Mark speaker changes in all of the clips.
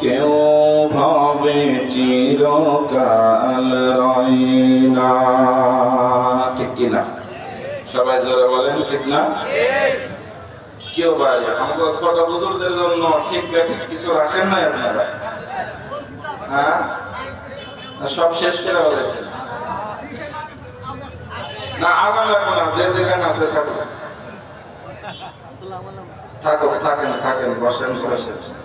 Speaker 1: কেউ ভাবে চিরকাল রয় না। ঠিক কিনা সবাই জোরে বলেন, ঠিক না? কেউ ভাই, আমাকে ছোট বুজুর্গদের জন্য ঠিক ঠিক কিছু রাখেন নাই আপনারা? হ্যাঁ? সব শেষ করে বলেছেন। না আগাম লাগবে না, যে যেখানে আছে থাকুক। থাকুক, থাকেন থাকেন, বসেন বসেন।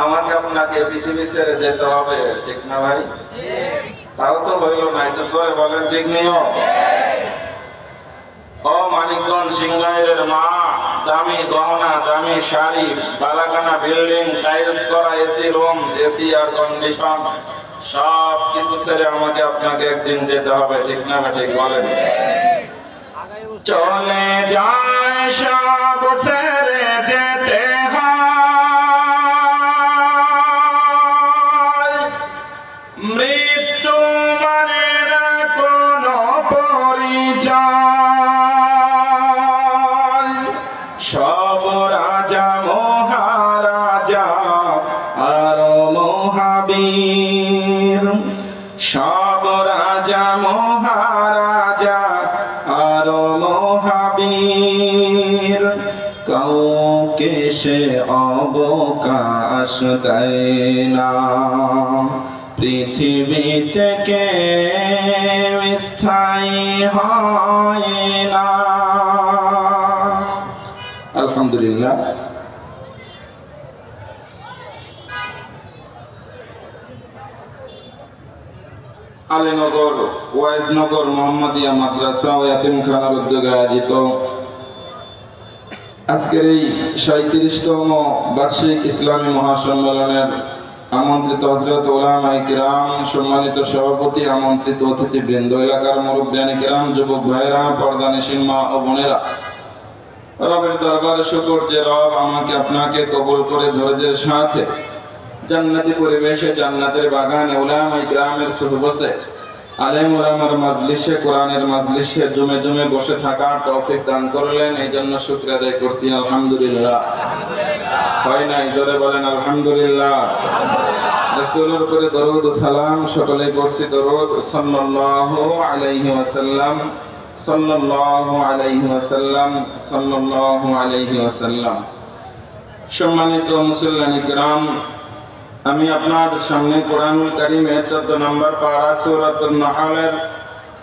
Speaker 1: আমাকে আপনাকে পৃথিবী ছেড়ে যেতে হবে, ঠিক না ভাই? তাও তো হইল না এটা সবাই বলেন, ঠিক নেই? ও মানিকগঞ্জ মা, দামি গহনা, দামি শাড়ি বালাকানা বিল্ডিং, টাইলস করা AC room AC air condition সব কিছু ছেড়ে আমাকে আপনাকে একদিন যেতে হবে, ঠিক না ঠিক বলেন? চলে যায় সব ছেড়ে যেতে মহাবীর সব রাজা, মহারাজা, আর মহাবীর। কাউকে সে অবকাশ দেয় না। পৃথিবী থেকে স্থায়ী হয় না। আলহামদুলিল্লাহ। আলীনগর, ওয়াইজনগর, মোহাম্মদিয়া মাদ্রাসা ও ইয়াতিমখানার উদ্যোগে আয়োজিত আজকের এই সাঁত্রিশতম বার্ষিক ইসলামী মহাসম্মেলনের আমন্ত্রিত হজরত ওলামাই কিরাম, সম্মানিত সভাপতি, আমন্ত্রিত অতিথি বৃন্দ এলাকার মুরব্বিয়ানি কিরাম, যুবক ভাইরা পর্দানিসীন মা ও বোনেরা। রবের দরবারে শুকর যে রব আমাকে আপনাকে কবুল করে ধৈর্যের সাথে জান্নাতি পরিবেশে জান্নাতের বাগানে উলামাই গ্রামের সুবসে আলেম উলামার মাজলিসে, কোরআনের মাজলিসে জমে জমে বসে থাকার তৌফিক দান করলেন। এই জন্য শুকরিয়া আদায় করছি, আলহামদুলিল্লাহ। হয় নাই? জোরে বলেন, আলহামদুলিল্লাহ। রাসূলের উপরে দরুদ ও সালাম সকলে পড়ছি, দরুদ সাল্লাল্লাহু আলাইহি ওয়াসাল্লাম, সাল্লাল্লাহু আলাইহি ওয়াসাল্লাম, সাল্লাল্লাহু আলাইহি ওয়াসাল্লাম। সম্মানিত মুসল্লানি কিরাম আমি আপনার সামনে কোরআনুল কারিমের চোদ্দ নম্বর পারা সূরাতুন নাহলের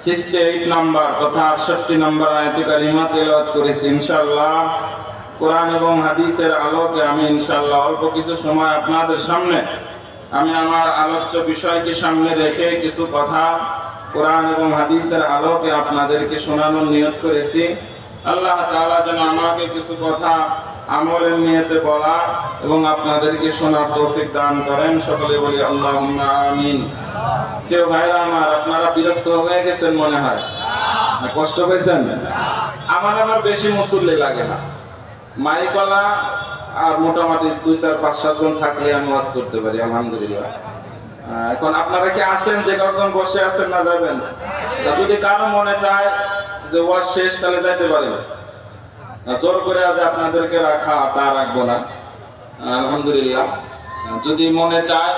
Speaker 1: সিক্সটি এইট নম্বর তথা আটষট্টি নম্বর আয়াতি কারিমা তেলাওয়াত করেছি, ইনশাআল্লাহ। কোরআন এবং হাদিসের আলোকে আমি ইনশাআল্লাহ অল্প কিছু সময় আপনাদের সামনে আমি আমার আলোচ্য বিষয়কে সামনে রেখে কিছু কথা কোরআন এবং হাদিসের আলোকে আপনাদেরকে শোনানোর নিয়ত করেছি। আল্লাহ তাআলা যেন আমাকে কিছু কথা আমলের নিয়তে বলা এবং আপনাদেরকে শোনার তৌফিক দান করেন। সকলে বলি আল্লাহ আমিন। কেউ ভাইরা আমার, আপনারা বিরক্ত হয়ে গেছেন মনে হয়? কষ্ট পেয়েছেন? আমার আবার বেশি মুসল্লি লাগে না। মাইকলা আর মোটামুটি দুই, চার, পাঁচ সাতজন থাকলে আমি ওয়াজ করতে পারি, আলহামদুলিল্লাহ। এখন আপনারা কি আছেন? যে কখন বসে আছেন না যাবেন? যদি কারও মনে চায় যে ওয়াজ শেষ, তাহলে যাইতে পারেন। জোর করে আজ আপনাদেরকে রাখা তা রাখব না। আলহামদুলিল্লাহ। যদি মনে চায়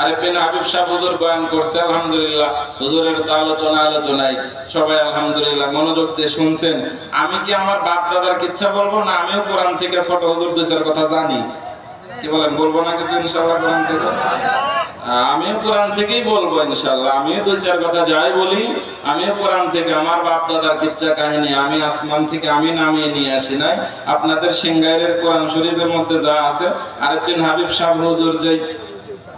Speaker 1: আরে পেন হাবিব সাহেব হুজুর বয়ান করছে, আলহামদুলিল্লাহ। হুজুরের তো আলোচনা আলোচনাই। সবাই আলহামদুলিল্লাহ মনোযোগ দিয়ে শুনছেন। আমি কি আমার বাপ দাদার কিচ্ছা বলব? না, আমিও কোরআন থেকে ছোট হুজুর দুইটার কথা জানি। কি বলেন, বলব না কিছু ইনশাআল্লাহ কোরআন থেকে? আমিও কোরআন থেকেই বলব ইনশাল্লাহ আমিও দুই চার কথা যাই বলি, আমিও কোরআন থেকে আমার বাপ দাদার কিচ্ছা কাহিনী, আমি আসমান থেকে আমি নামিয়ে নিয়ে আসি নাই। আপনাদের সিঙ্গাইরের কোরআন শরীফের মধ্যে যা আছে আরেকদিন হাবিব সাহেব হুজুর যে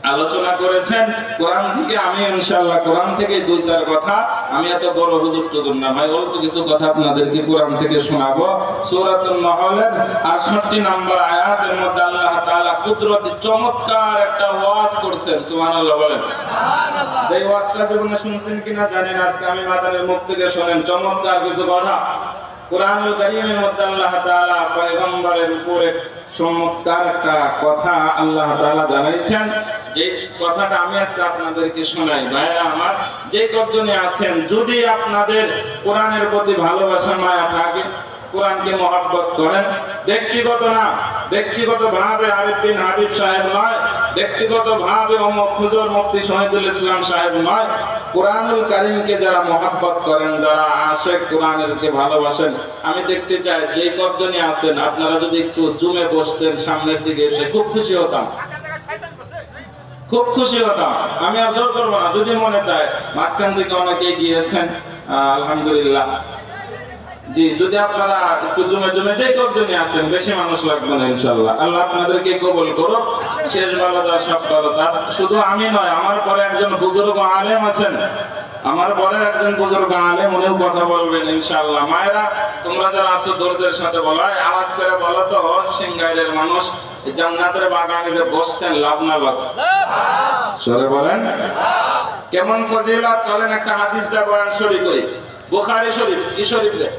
Speaker 1: আলোচনা করেছেন। কোরআন থেকে আমি ইনশাআল্লাহ কোরআন থেকে দুই চার কথা। আমি এত বড় হুজুর টুজুর না। ভাই অল্প কিছু কথা আপনাদেরকে কোরআন থেকে শোনাবো। সূরাতুন নাহলের 68 নম্বর আয়াতের মধ্যে আল্লাহ তাআলা কুদরতি চমৎকার একটা ওয়াজ করছেন। সুবহানাল্লাহ বলেন। সুবহানাল্লাহ। এই ওয়াজটা জীবনে শুনছেন কিনা জানেন আজকে আমি মাদারের মুখ থেকে শুনেন। চমৎকার কিছু কথা। কোরআনুল কারীমের মধ্যে আল্লাহ তাআলা পয়গম্বরের উপরে চমৎকার একটা কথা আল্লাহ তাআলা জানাইছেন। যে কথাটা আমি আজকে আপনাদেরকে শোনাই ভাইরা আমার যে কতজনে আছেন, যদি আপনাদের কোরআনের প্রতি ভালোবাসা মায়া থাকে, কোরআনকে মহব্বত করেন, ব্যক্তিগত না ব্যক্তিগত ভাবে আরিফ বিন হাবিব সাহেব নয় ব্যক্তিগত ভাবে হুজুর মুফতি শহীদুল ইসলাম সাহেব নয়, কোরআনুল কারিমকে যারা মহাব্বত করেন, যারা আশেক কোরআনেরকে ভালোবাসেন, আমি দেখতে চাই যে কতজনই আছেন, আপনারা যদি একটু জুমে বসতেন, সামনের দিকে এসে খুব খুশি হতাম। খুব খুশি হতাম। আমি আর জোর করব না, যদি মনে চায়। মাঝখান থেকে অনেকে গিয়েছেন আলহামদুলিল্লাহ। জি, যদি আপনারা একটু জমে জমে যে কতজনই আছেন বেশি মানুষ লাগবে না ইনশাল্লাহ আল্লাহ আপনাদেরকে কবুল করো শেষ বেলা সব করো তার শুধু আমি নয়, আমার পরে একজন বুজুর্গ আলেম আছেন। আমার পরে একজন বুজুর্গ আলেম, উনিও কথা বলবেন, ইনশাআল্লাহ। মায়েরা, তোমরা যারা আছো, দরজের সাথে বলো। এই আওয়াজ করে বলো তো সিংগাইরের মানুষ জান্নাতের বাগানে যে বসতেন লাভ না লস? সরে বলেন কেমন ফজিলত চলেন একটা হাদিস দা বয়ান শরীফ করি বুখারী শরীফ কি শরীফ রে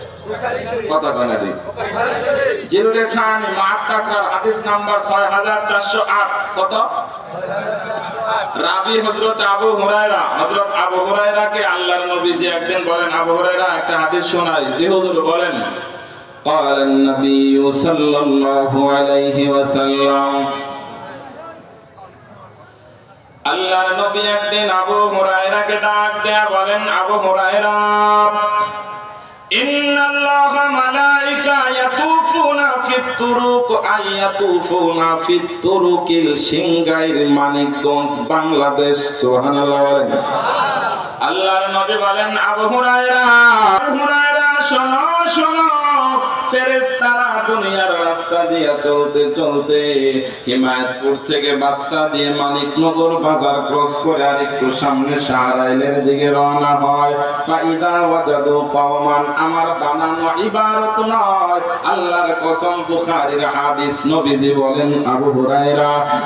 Speaker 1: কথা কনা দিই জিরুরে খান মাত্তাকার হাদিস নাম্বার 6408 কত রাবি হযরত আবু হুরায়রা হযরত আবু হুরায়রাকে আল্লাহর নবী যে একদিন বলেন আবু হুরায়রা একটা হাদিস শোনায় যে হুজুর বলেন قال النبي صلى الله عليه وسلم আল্লাহর নবী একদিন আবু হুরায়রাকে ডাক দেয়া বলেন, আবু হুরায়রা, ইন্নাল্লাহ মালাইকা ইয়াতুফুনা ফিত তুরুক আয়াতুফুনা ফিত তুরুকিল সিংগাইল মানিকগঞ্জ, বাংলাদেশ সুবহানাল্লাহ আল্লাহর নবী বলেন, আবু হুরায়রা হুরায়রা, শোনো শোনো ফেরেশতারা দুনিয়ার রাস্তা দিয়ে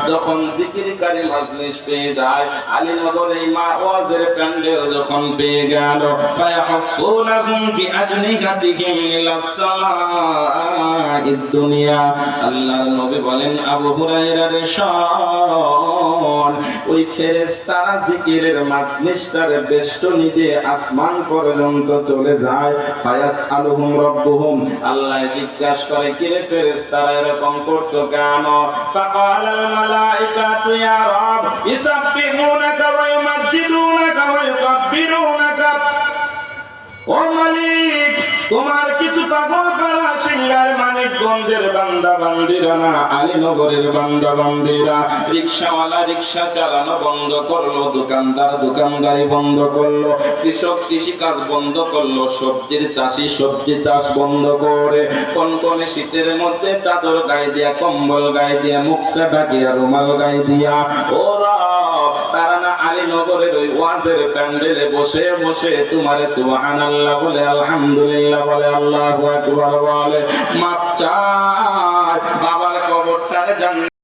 Speaker 1: যখন পেয়ে যায়, আলীনগর এই মা ওয়াজের প্যান্ডেল যখন পেয়ে গেল, ফায়াহফুনাহুম বিআজনিহাতিহিম ইলাস সামাa'id দুনিয়া আল্লাহর নবী বলেন আবু হুরায়রা রে শোন ওই ফেরেশতারা জিকিরের মাজলিসটার বেষ্টনী দিয়ে আসমান পর্যন্ত চলে যায় ফায়াস আলুহুম রব্বুহুম আল্লাহ জিজ্ঞাসা করে কি রে ফেরেশতারা এরকম করছ কেন ফাকালাল মালাইকাতু ইয়া রব ইসাব্বিহুনাকা ওয়া ইউমাজ্জিদুনাকা ওয়া ইউকাব্বিরুনাকা ও মালিক তোমার কিছু পাগল পাড়া সিঙ্গার মানিকগঞ্জের বান্দা, বান্দিরা না? আলীনগরের বান্দা, বান্দিরা। রিক্সাওয়ালা রিক্সা চালানো বন্ধ করল, দোকানদার দোকানদারি বন্ধ করল, কৃষক কৃষি কাজ বন্ধ করল, সবজির চাষি সবজি চাষ বন্ধ করে। কোন কোন শীতের মধ্যে চাদর গায়ে দিয়া, কম্বল গায়ে দিয়া, মুখটা ঢাকিয়া, রুমাল গায়ে দিয়া। ও তারা না আলীনগরের ওই ওয়াজের প্যান্ডেলে বসে বসে তোমারে সুবহানাল্লাহ বলে, আলহামদুলিল্লাহ বলে, আল্লাহু বলে, মাপ চায়, বাবার কবরটারে জান্নাত